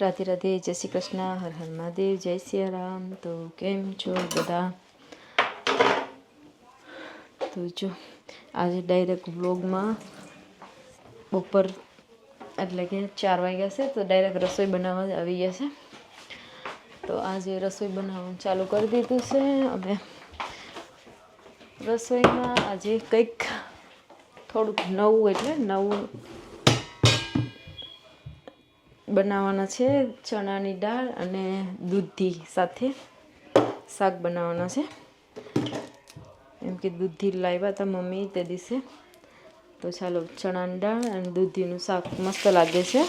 રાધે રાધે, જય શ્રી કૃષ્ણ, હર હર મહાદેવ, જય શ્રી રામ. તો કેમ છો બધા? તો જો, આજે ડાયરેક્ટ વ્લોગમાં બપોર એટલે કે ચાર વાગ્યા છે, તો ડાયરેક્ટ રસોઈ બનાવવા આવી ગયા છે. તો આજે રસોઈ બનાવવાનું ચાલુ કરી દીધું છે અમે રસોઈમાં આજે કંઈક થોડુંક નવું, એટલે નવું બનાવવાના છે, ચણાની દાળ અને દૂધી સાથે શાક બનાવવાના છે. એમ કે દૂધી લાવ્યા હતા મમ્મી તે દિવસે. તો ચાલો, ચણાની દાળ અને દૂધીનું શાક મસ્ત લાગે છે.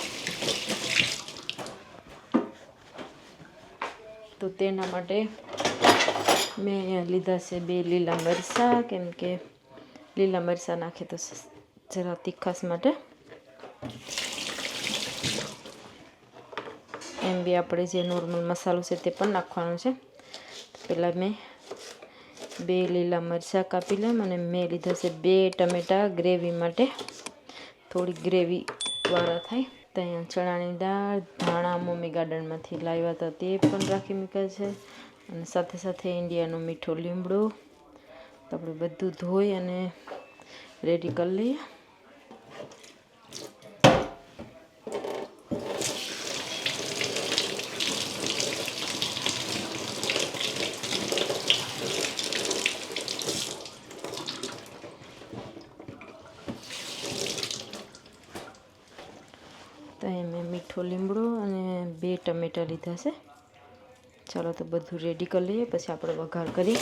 તો તેના માટે મેં અહીંયા લીધા છે બે લીલા મરચાં, કેમ કે લીલા મરચાં નાખે તો જરા તીખાસ માટે. એમ બી આપણે જે નોર્મલ મસાલો છે તે પણ નાખવાનો છે પહેલાં મેં બે લીલા મરચાં કાપી લઉં અને મેં લીધા છે બે ટમેટાં ગ્રેવી માટે થોડી ગ્રેવીવાળા થાય ત્યાં ચણાની દાળ ધાણા મમ્મી ગાર્ડનમાંથી લાવ્યા હતા તે પણ રાખી મૂક્યા છે અને સાથે સાથે ઇન્ડિયાનો મીઠો લીમડો આપણે બધું ધોઈ અને રેડી કરી લઈએ તો અહીં મેં મીઠો લીમડો અને બે ટમેટાં લીધા છે. ચાલો તો બધું રેડી કરી લઈએ, પછી આપણે વઘાર કરીએ.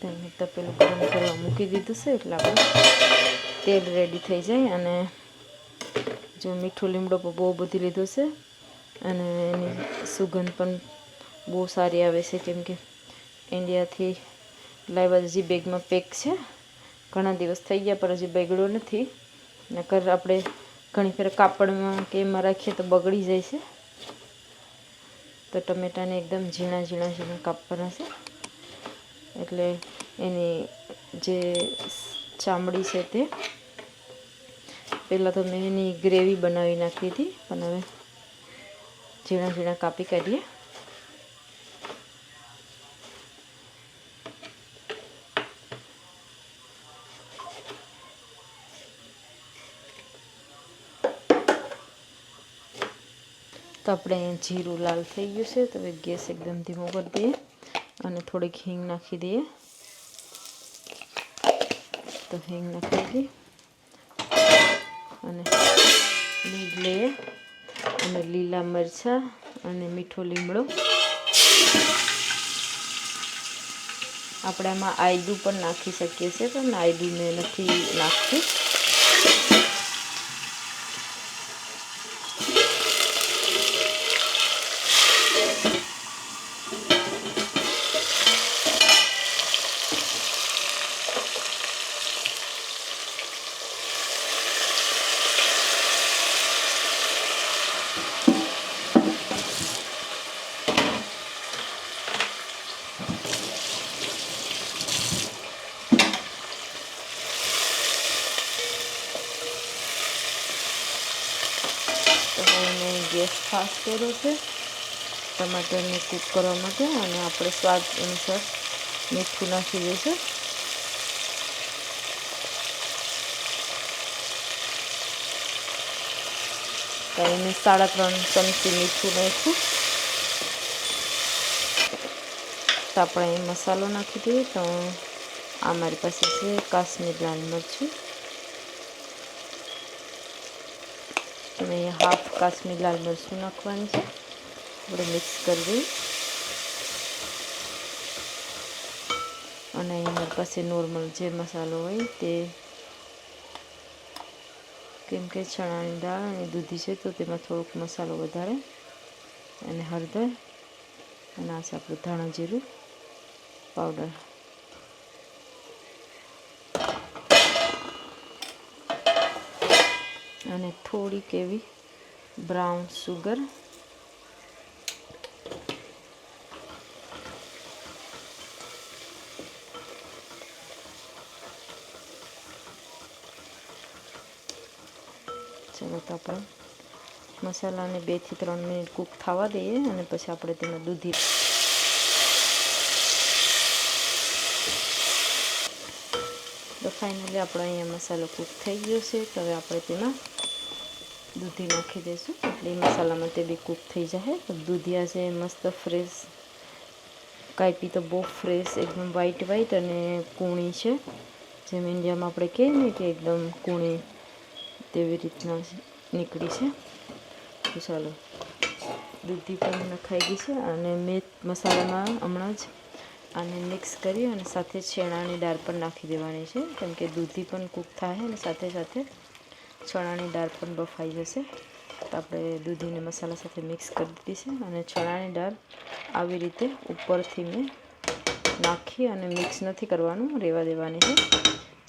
તેને તપેલું ગરમ કરવા મૂકી દીધું છે, એટલે આપણે તેલ રેડી થઈ જાય અને જો મીઠું લીમડો બહુ બધી લીધું છે. અને એની સુગંધ પણ બહુ સારી આવે છે, કેમ કે ઇન્ડિયાથી લાવ્યા હજી બેગમાં પેક છે. ઘણા દિવસ થઈ ગયા, પણ હજી બગડ્યો નથી. નકર આપણે ઘણી ફેર કાપડમાં કે એમાં રાખીએ તો બગડી જાય છે. તો ટમેટાને એકદમ ઝીણા ઝીણા ઝીણા કાપવાના છે. એટલે એની જે ચામડી છે તે, પહેલાં તો મેં એની ગ્રેવી બનાવી નાખી હતી, પણ હવે ઝીણા ઝીણા કાપી કાઢીએ તો આપણે જીરું લાલ થઈ ગયું છે તો હવે ગેસ એકદમ ધીમો કરી દઈએ અને થોડીક હિંગ નાખી દઈએ તો હિંગ નાખી દઈએ અને લીડ લઈએ અને લીલા મરચાં અને મીઠો લીમડો. આપણે આમાં આયદું પણ નાખી શકીએ છીએ પણ આયદું મેં નથી નાખતી તો હવે ગેસ કર્યો છે. ટમાટરને કૂક કરવા માટે અને આપણે સ્વાદ અનુસાર મીઠું નાખી દઈશું. અહીં સાડા ત્રણ ચમચી મીઠું નાખ્યું. તો આપણે મસાલો નાખી દઈએ. તો આ મારી પાસે છે કાશ્મીર લાલ મરચું. તમે હાફ કાશ્મીર લાલ મરચું નાખવાનું છે. આપણે મિક્સ કરી દઈએ અને મારી પાસે નોર્મલ જે મસાલો હોય તે કેમ કે ચણાની દાળ અને દૂધી છે તો તેમાં થોડોક મસાલો વધારે અને હળદર અને આ છે ધાણા જીરું, પાવડર. અને થોડીક એવી બ્રાઉન સુગર. ચાલો તો આપણે મસાલાને બેથી ત્રણ મિનિટ કૂક થવા દઈએ અને પછી આપણે તેમાં દૂધી તો ફાઇનલી આપણો અહીંયા મસાલો કૂક થઈ ગયો છે. તો હવે આપણે તેમાં દૂધી નાખી દઈશું. એટલે મસાલામાં તે બી કૂક થઈ જાય તો દૂધી છે મસ્ત ફ્રેશ કાપી તો બહુ ફ્રેશ એકદમ વ્હાઈટ વ્હાઈટ અને કૂણી છે. જેમ ઇન્ડિયામાં આપણે કહીએ ને કે એકદમ કૂણી તેવી રીતના નીકળી છે. તો ચાલો, દૂધી પણ નખાઈ ગઈ છે અને મેં મસાલામાં હમણાં જ આને મિક્સ કરી અને સાથે છેણાની દાળ પણ નાખી દેવાની છે. કેમ કે દૂધી પણ કૂક થાય અને સાથે સાથે ચણાની દાળ પણ બફાઈ જશે. તો આપણે દૂધીને મસાલા સાથે મિક્સ કરી દીધી છે અને ચણાની દાળ આવી રીતે ઉપરથી મેં નાખી અને મિક્સ નથી કરવાનું, રેવા દેવાની છે.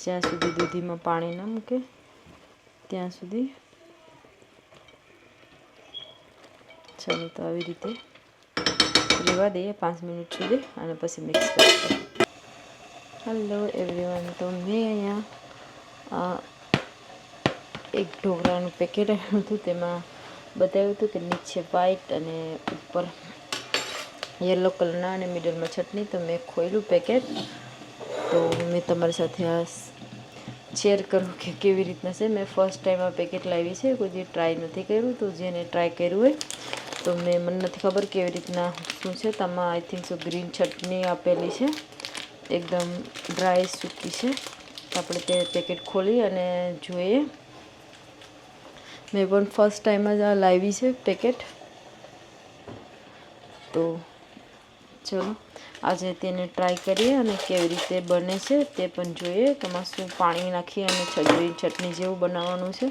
જ્યાં સુધી દૂધીમાં પાણી ન મૂકે, ત્યાં સુધી ચાલો તો આવી રીતે રેવા દઈએ પાંચ મિનિટ સુધી અને પછી મિક્સ કરીશું. હલો એવરીવન તો મેં અહીંયા એક ઢોકળાનું પેકેટ આવ્યું હતું. તેમાં બતાવ્યું હતું કે નીચે વ્હાઈટ અને ઉપર યલો કલરના અને મિડલમાં ચટણી. તો મેં ખોયેલું પેકેટ તો મેં તમારી સાથે આ શેર કરું કે કેવી રીતના છે. મેં ફર્સ્ટ ટાઈમ આ પેકેટ લાવી છે. કોઈ ટ્રાય નથી કર્યું. તો જેને ટ્રાય કર્યું હોય, તો મેં મને નથી ખબર કેવી રીતના શું છે. તેમાં આઈ થિંક સો ગ્રીન ચટણી આપેલી છે. એકદમ ડ્રાય સૂકી છે. આપણે તે પેકેટ ખોલી અને જોઈએ. મેં પણ ફર્સ્ટ ટાઈમ જ આ લાવી છે પેકેટ તો ચલો, આજે તેને ટ્રાય કરીએ અને કેવી રીતે બને છે તે પણ જોઈએ. તેમાં શું પાણી નાખી અને છજરી ચટણી જેવું બનાવવાનું છે.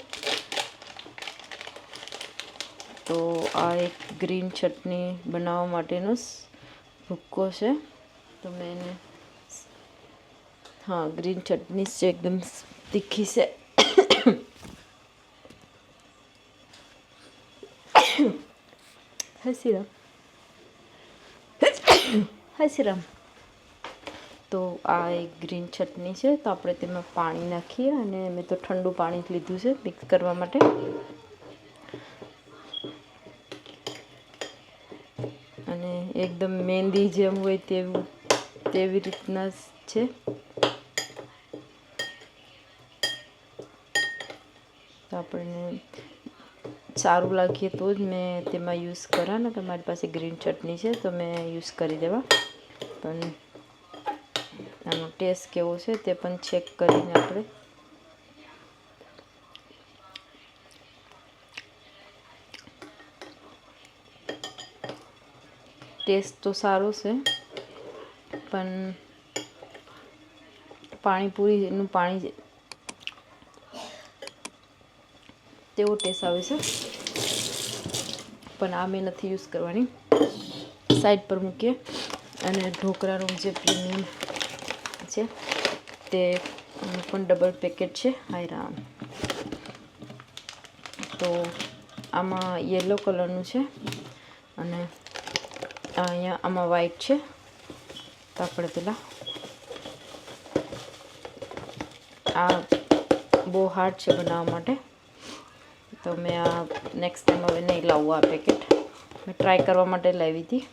તો આ એક ગ્રીન ચટણી બનાવવા માટેનો ભૂક્કો છે. તો મેં એને હા ગ્રીન ચટણી છે એકદમ તીખી છે. હસીરામ હાય શ્રીરામ તો આ એક ગ્રીન ચટણી છે, તો આપણે તેમાં પાણી નાખીએ અને મેં તો ઠંડુ પાણી જ લીધું છે મિક્સ કરવા માટે. અને એકદમ મહેંદી જેમ હોય તેવું, તેવી રીતના છે. તો આપણે સારું લાગીએ તો જ મેં તેમાં યુઝ કરા ને કે મારી પાસે ગ્રીન ચટણી છે, તો મેં યુઝ કરી દેવા. પણ આનો ટેસ્ટ કેવો છે તે પણ ચેક કરીને આપણે. ટેસ્ટ તો સારો છે, પણ પાણીપુરીનું પાણી તેવો ટેસ્ટ આવે છે. પણ આ મેં નથી યુઝ કરવાની. સાઈડ પર મૂકીએ. અને ઢોકળાનું જે પ્રીમિયમ છે, તે પણ ડબલ પેકેટ છે. હાયરામ તો આમાં યલો કલરનું છે. અને અહીંયા આમાં વ્હાઈટ છે. તો આપણે પેલા આ બહુ હાર્ડ છે બનાવવા માટે. તો મેં આ નેક્સ્ટ ટાઈમ હવે નહીં લાવવું આ પેકેટ મેં ટ્રાય કરવા માટે લાવી હતી.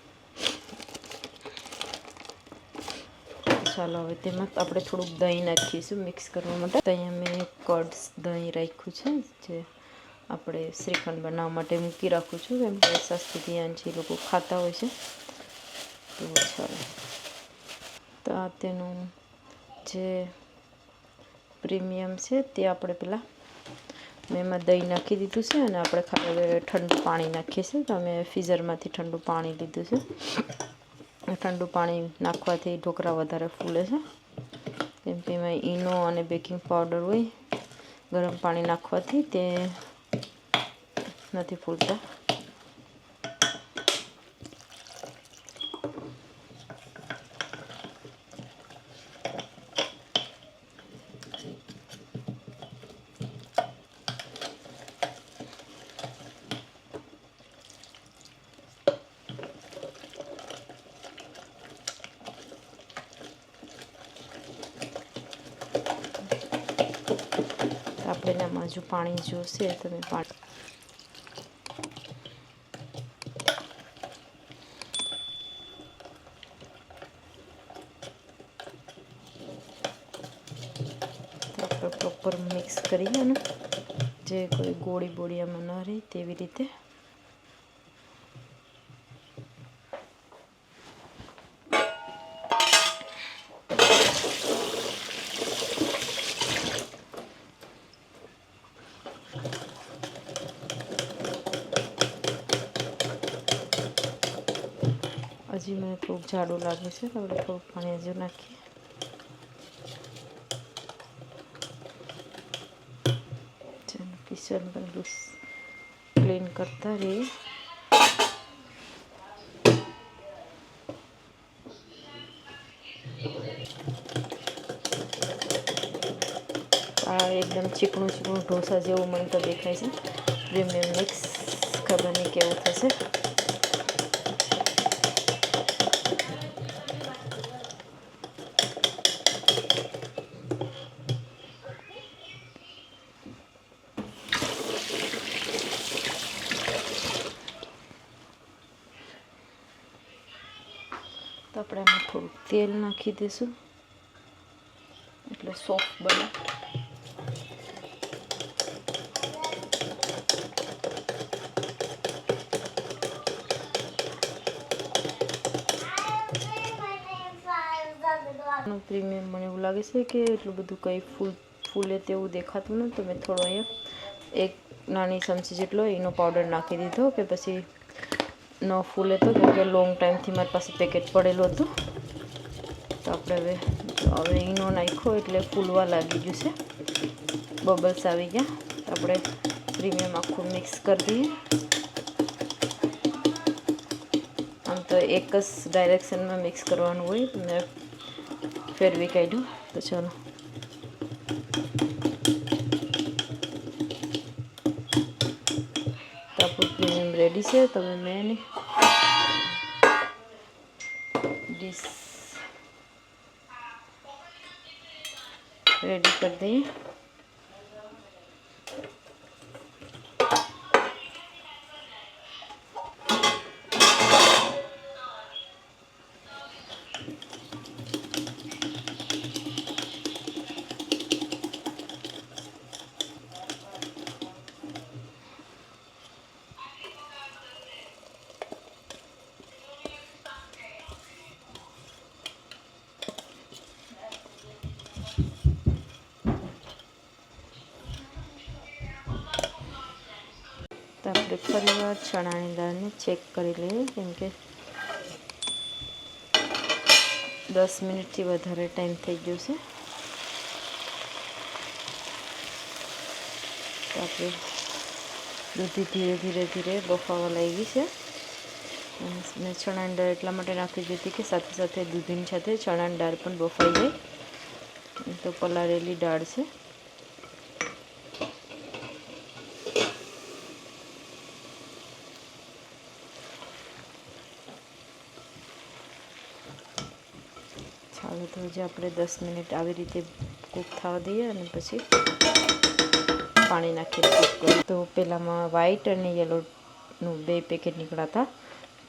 ચાલો હવે તેમાં આપણે થોડુંક દહીં નાખીશું મિક્સ કરવા માટે. ત્યાં મેં કડ્સ દહીં રાખ્યું છે, જે આપણે શ્રીખંડ બનાવવા માટે મૂકી રાખું છું, કેમ કે સસ્તી એ લોકો ખાતા હોય છે. તો ચાલો. તો આ તેનું જે પ્રીમિયમ છે તે આપણે પેલા મેં એમાં દહીં નાખી દીધું છે અને આપણે ખાલી ઠંડુ પાણી નાખીએ છીએ. તો અમે ફ્રીઝરમાંથી ઠંડુ પાણી લીધું છે. ઠંડુ પાણી નાખવાથી ઢોકળા વધારે ફૂલે છે. કેમ કે એમાં ઈનો અને બેકિંગ પાવડર હોય, ગરમ પાણી નાખવાથી તે નથી ફૂલતા. હજુ પાણી જોશે, તમે પાણી પ્રોપર મિક્સ કરી લેવાનું જે કોઈ ગોળી બોળી આમાં ન રહે તેવી રીતે હજી મને થોડુંક જાડું લાગે છે, તો આપણે થોડુંક પાણી હજુ નાખીએ. ચાલો કિચન બધું ક્લીન કરતા રહીએ આ એકદમ ચીકણું ચીકણું ઢોસા જેવું મને તો દેખાય છે. પ્રીમિયમ મિક્સ ખબર નહીં કેવું થશે. તો આપણે આમાં થોડુંક તેલ નાખી દઈશું. એટલે સોફ્ટ બને. પ્રીમિયમ મને એવું લાગે છે કે એટલું બધું કંઈ ફૂલ, ફૂલે તેવું દેખાતું નથી. તો મેં થોડો અહીંયા એક નાની ચમચી જેટલો એનો પાવડર નાખી દીધો કે પછી ન ફૂલે તો કેમ કે લોંગ ટાઈમથી મારી પાસે પેકેટ પડેલું હતું. તો આપણે હવે હવે ઈનો નાખ્યો એટલે ફૂલવા લાગી ગયું છે. બબલ્સ આવી ગયા. આપણે પ્રીમિયમ આખું મિક્સ કરી દઈએ. આમ તો એક જ ડાયરેક્શનમાં મિક્સ કરવાનું હોય. મેં ફેરવી કાઢ્યું. તો ચાલો. રેડી છે તમે મેં એની ડીશ રેડી કરી દઈએ ચણાની દાળને ચેક કરી લઈએ, કેમ કે દસ મિનિટથી વધારે ટાઈમ થઈ ગયો છે. આપણે દૂધી ધીરે ધીરે ધીરે બફાવા લાગી છે. મેં ચણાની દાળ એટલા માટે નાખી દીધી કે સાથે સાથે દૂધીની સાથે ચણાની દાળ પણ બફાઈ જાય. તો પલાળેલી દાળ છે. ચાલો તો હજી આપણે દસ મિનિટ આવી રીતે કૂક થવા દઈએ અને પછી પાણી નાખીને કૂક તો પહેલાંમાં વ્હાઈટ અને યલોનું બે પેકેટ નીકળાતા.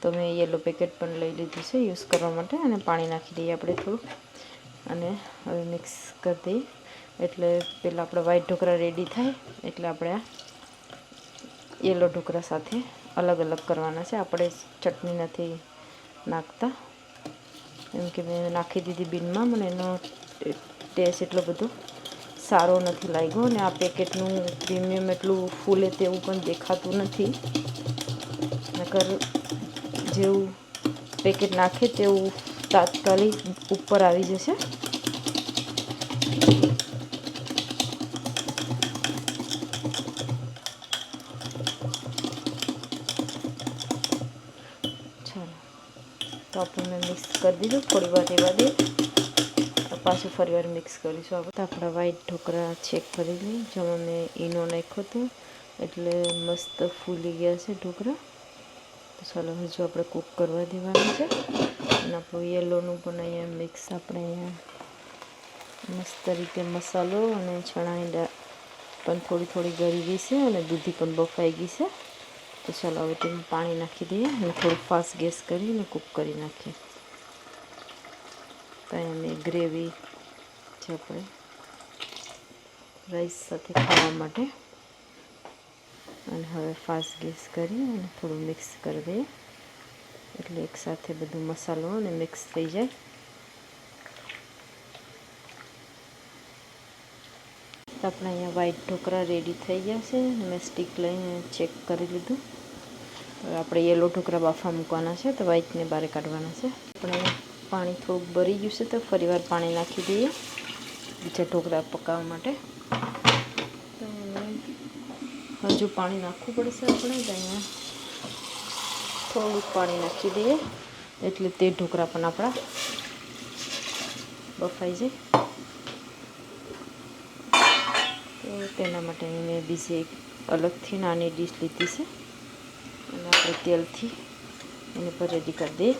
તો મેં યલો પેકેટ પણ લઈ લીધું છે યુઝ કરવા માટે અને પાણી નાખી દઈએ આપણે થોડું. અને હવે મિક્સ કરી દઈએ. એટલે પહેલાં આપણે વ્હાઈટ ઢોકળા રેડી થાય. એટલે આપણે આ યલો ઢોકળા સાથે અલગ અલગ કરવાના છે. આપણે ચટણી નથી નાખતા. એમ કે મેં નાખી દીધી બિનમાં મને એનો ટેસ્ટ એટલો બધો સારો નથી લાગ્યો અને આ પેકેટનું પ્રીમિયમ એટલું ફૂલે તેવું પણ દેખાતું નથી. નકર જેવું પેકેટ નાખે તેવું તાત્કાલિક ઉપર આવી જશે ચાલો તો આપણે મિક્સ કરી દીધું. થોડી વાર રહેવા દે. પાછું ફરી વાર મિક્સ કરીશું આપણે. આપણા વ્હાઈટ ઢોકળા ચેક કરી લઈએ. જેમાં મેં ઈનો નાખ્યો હતો. એટલે મસ્ત ફૂલી ગયા છે ઢોકળા. તો ચાલો હજુ આપણે કૂક કરવા દેવાનું છે. અને આપણું યલોનું પણ અહીંયા મિક્સ આપણે અહીંયા મસ્ત રીતે મસાલો અને ચણા ઈંડા પણ થોડી થોડી ગળી ગઈ છે અને દૂધી પણ બફાઈ ગઈ છે. તો ચાલો હવે તેમાં પાણી નાખી દઈએ અને થોડું ફાસ્ટ ગેસ કરીને કૂક કરી નાખીએ. તો અહીંયા ગ્રેવી જે આપણે, રાઈસ સાથે ખાવા માટે. અને હવે ફાસ્ટ ગેસ કરી અને થોડું મિક્સ કરી દઈએ. એટલે એકસાથે બધું મસાલો અને મિક્સ થઈ જાય. આપણે અહીંયા વ્હાઈટ ઢોકળા રેડી થઈ ગયા છે. મેં સ્ટીક લઈને ચેક કરી લીધું. આપણે યલો ઢોકળા બાફા મૂકવાના છે, તો વ્હાઈટને બહાર કાઢવાના છે. આપણે પાણી થોડુંક ભરી ગયું છે, તો ફરીવાર પાણી નાખી દઈએ બીજા ઢોકળા પકાવવા માટે. તો હજુ પાણી નાખવું પડશે આપણે, તો અહીંયા થોડુંક પાણી નાખી દઈએ. એટલે તે ઢોકળા પણ આપણા બફાઈ જાય. તો તેના માટે મેં બીજી એક અલગથી નાની ડીશ લીધી છે. અને આપણે તેલથી એની પર રેડી કરી દઈએ.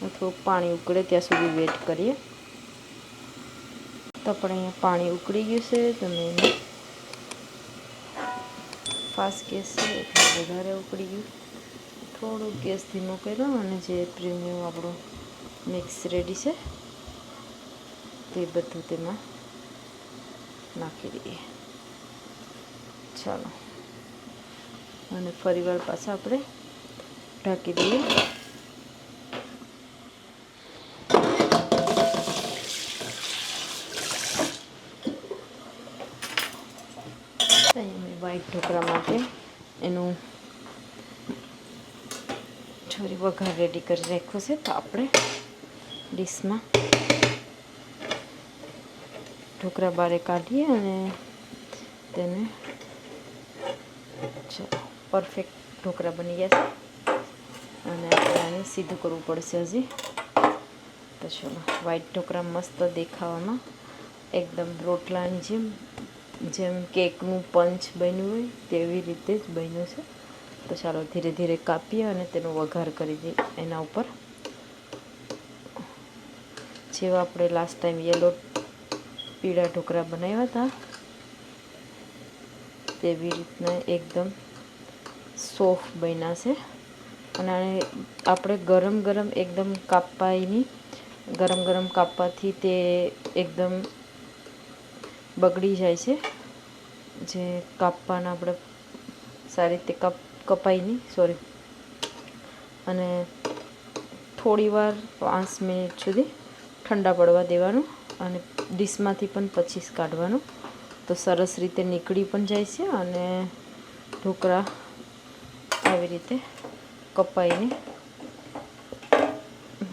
થોડુંક પાણી ઉકળે ત્યાં સુધી વેટ કરીએ. તો આપણે અહીંયા પાણી ઉકળી ગયું છે તમે એને ફાસ્ટ ગેસ છે, એટલે વધારે ઉકળી ગયું. થોડુંક ગેસ ધીમો કર્યો અને જે પ્રીમિયમ આપણું મિક્સ રેડી છે, તે બધું તેમાં નાખી દઈએ. ચાલો. અને ફરીવાર પાછા આપણે ઢાંકી દઈએ. અહીંયા વ્હાઈટ ઢોકળા માટે એનું છોરી વઘાર રેડી કરી રાખ્યું છે. તો આપણે ડીશમાં ઢોકળા બારે કાઢીએ અને તેને પરફેક્ટ ઢોકળા બની ગયા છે. અને આપણે આને સીધું કરવું પડશે હજી. તો ચલો વ્હાઈટ ઢોકળા મસ્ત દેખાવામાં એકદમ રોટલાની જેમ જેમ કેકનું પંચ બન્યું હોય તેવી રીતે જ બન્યું છે. તો ચાલો, ધીરે ધીરે કાપીએ અને તેનો વઘાર કરી દઈએ એના ઉપર. જેવા આપણે લાસ્ટ ટાઈમ યલો પીળા ઢોકળા બનાવ્યા હતા. તેવી રીતના એકદમ સોફ્ટ બન્યા છે. અને આપણે ગરમ ગરમ એકદમ કાપવાની ગરમ ગરમ કાપવાથી તે એકદમ બગડી જાય છે. જે કાપવાના આપણે સારી રીતે કપ નહીં સોરી અને થોડી વાર પાંચ મિનિટ સુધી ઠંડા પડવા દેવાનું અને ડીશમાંથી પણ પચીસ કાઢવાનું. તો સરસ રીતે નીકળી પણ જાય છે અને ઢોકળા આવી રીતે કપાઈને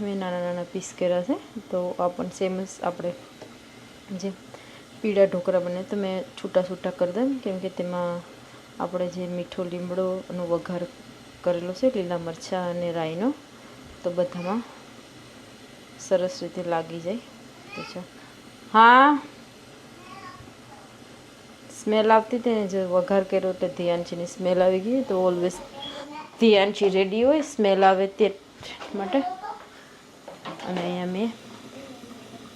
મેં નાના નાના પીસ કર્યા છે. તો આ પણ સેમ જ આપણે જે પીળા ઢોકળા બને તો મેં છૂટા છૂટા કરી દઉં. કેમ કે તેમાં આપણે જે મીઠો લીમડોનો વઘાર કરેલો છે, લીલા મરચાં અને રાઈનો, તો બધામાં સરસ રીતે લાગી જાય. તો છે હા. સ્મેલ આવતી હતી ને, જો વઘાર કર્યો એટલે ધ્યાનચીની સ્મેલ આવી ગઈ તો ઓલવેઝ ધ્યાનચી રેડી હોય સ્મેલ આવે તે માટે. અને અહીંયા મેં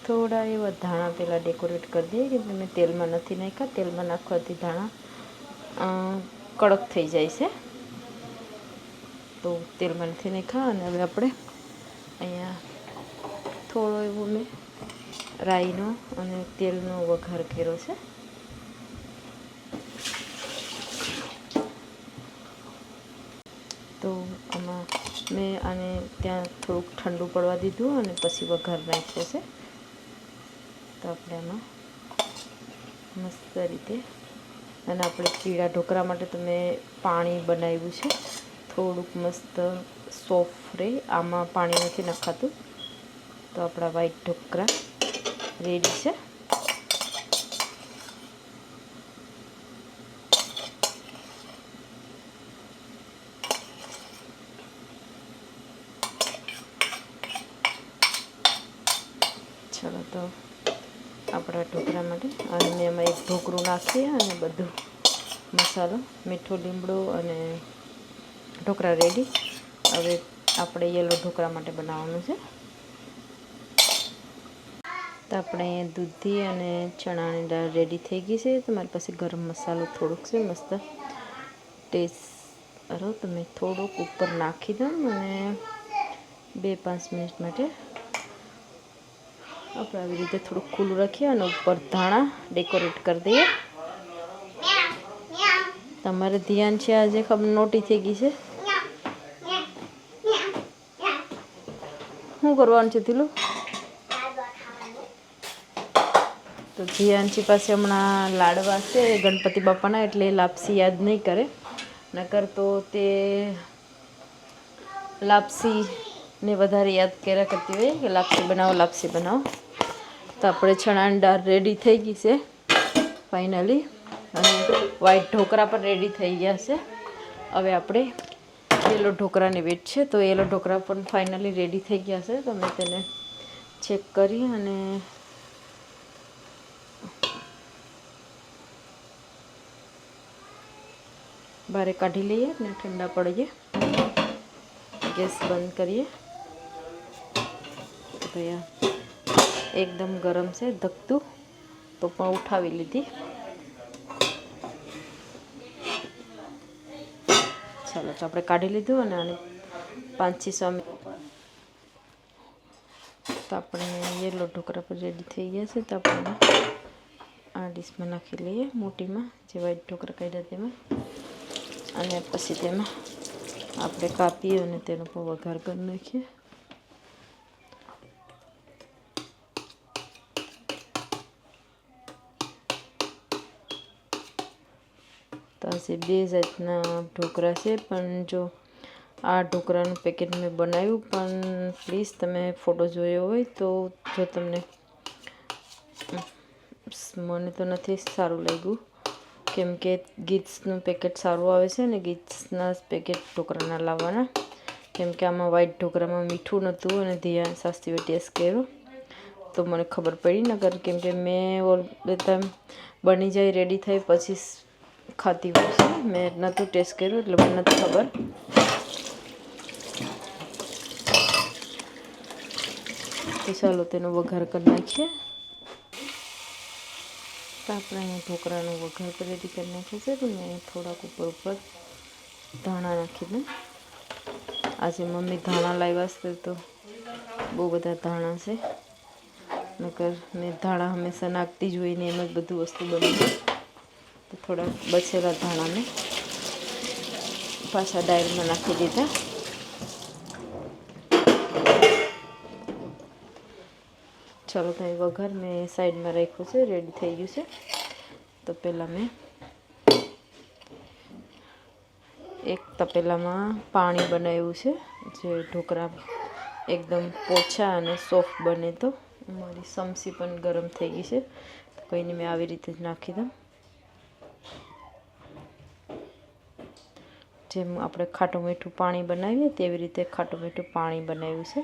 થોડા એવા ધાણા પહેલાં ડેકોરેટ કરી દઈએ કે મેં તેલમાં નથી નાખ્યા, તેલમાં નાખવાથી ધાણા કડક થઈ જાય છે. તો તેલમાં નથી નાખ્યા અને હવે આપણે અહીંયા થોડો એવો મેં રાઈનો અને તેલનો વઘાર કર્યો છે. તો આમાં મેં આને ત્યાં થોડુંક ઠંડુ પડવા દીધું અને પછી વઘાર નાખ્યો છે. તો આપણે આમાં મસ્ત રીતે અને આપણે પીળા ઢોકળા માટે તો મેં પાણી બનાવ્યું છે. થોડુંક મસ્ત સોફ્ટ રહે આમાં પાણી નથી નખાતું. તો આપણા વ્હાઈટ ઢોકળા રેડી છે. ચાલો તો આપણા ઢોકળા માટે અને એમાં એક ઢોકળું નાખીએ અને બધું મસાલો, મીઠો લીમડો અને ઢોકળા રેડી હવે આપણે યલો ઢોકળા માટે બનાવવાનું છે. આપણે દૂધી અને ચણાની દાળ રેડી થઈ ગઈ છે. તમારી પાસે ગરમ મસાલો થોડોક છે, મસ્ત ટેસ્ટ કરો. તમે થોડુંક ઉપર નાખી દો અને બે પાંચ મિનિટ માટે આપણે આવી રીતે થોડુંક ખુલ્લું રાખીએ અને ઉપર ધાણા ડેકોરેટ કરી દઈએ. તમારે ધ્યાન છે આજે ખબર નોટી થઈ ગઈ છે. શું કરવાનું છે તીલું? તો ધ્યાનજી પાસે હમણાં લાડવા છે, ગણપતિ બાપાના, એટલે લાપસી યાદ નહીં કરે. નકર તો તે લાપસીને વધારે યાદ કર્યા કરતી હોય કે લાપસી બનાવો લાપસી બનાવો. તો આપણે ચણાની દાળ રેડી થઈ ગઈ છે ફાઇનલી અને વ્હાઈટ ઢોકળા પણ રેડી થઈ ગયા છે. હવે આપણે યેલો ઢોકરાની વેટ છે, તો યેલો ઢોકળા પણ ફાઇનલી રેડી થઈ ગયા છે. તમે તેને ચેક કરી અને બારે કાઢી લઈએ અને ઠંડા પડીએ ગેસ બંધ કરીએ ભાઈ એકદમ ગરમ છે ધકતું તો પણ ઉઠાવી લીધી ચાલો તો આપણે કાઢી લીધું અને આને પાંચ સો તો આપણે યેલો ઢોકળા પર રેડી થઈ ગયા છે તો આપણે આ ડીશમાં નાખી લઈએ મોટીમાં જે વ્હાઈટ ઢોકળા કાઢ્યા તેમાં અને પછી તેમાં આપણે કાપીએ અને તેનો પણ વઘાર કરી નાખીએ. આજે બે જાતના ઢોકળા છે, પણ જો આ ઢોકળાનું પેકેટ મેં બનાવ્યું, પણ પ્લીઝ તમે ફોટો જોયો હોય તો જો તમને મને તો નથી સારું લાગ્યું. કેમ કે ગીટ્સનું પેકેટ સારું આવે છે ને ગીટ્સના પેકેટ ઢોકળાના લાવવાના કેમ કે આમાં વ્હાઈટ ઢોકળામાં મીઠું નહોતું અને ધ્યાન શાસ્ત્રીએ ટેસ્ટ કર્યો તો મને ખબર પડી નગર કેમ કે મેં ઓલ બધા બની જાય રેડી થાય પછી ખાતી હોય છે મેં નહોતું ટેસ્ટ કર્યું એટલે મને નથી ખબર તો ચાલો તેનો વઘાર કરી નાખીએ તો આપણે અહીંયા ઢોકળાનો વઘાર રેડી કરી નાખ્યો છે. તો મેં થોડાક ઉપર ઉપર ધાણા નાખી દઉં આજે મમ્મી ધાણા લાવ્યા છે તો બહુ બધા ધાણા છે. નકર મેં ધાણા હંમેશા નાખતી જ હોય ને એમ જ બધું વસ્તુ બની તો થોડા બચેલા ધાણાને પાછા ડાયરમાં નાખી દીધા. ચાલો એ વઘાર મેં સાઈડમાં રાખ્યું છે રેડી થઈ ગયું છે. તો પહેલાં મેં એક તપેલામાં પાણી બનાવ્યું છે, જે ઢોકળા એકદમ પોછા અને સોફ્ટ બને તો. મારી સમસી પણ ગરમ થઈ ગઈ છે, તો કોઈને મેં આવી રીતે જ નાખી દઉં. જેમ આપણે ખાટું મીઠું પાણી બનાવીએ, તેવી રીતે ખાટું મીઠું પાણી બનાવ્યું છે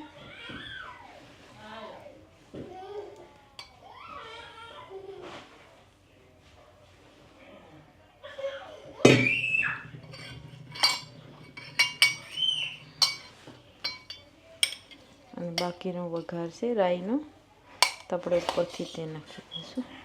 અને બાકીનો વઘાર છે રાઈનો. તો આપણે ઉપરથી તે નાખી દઈશું.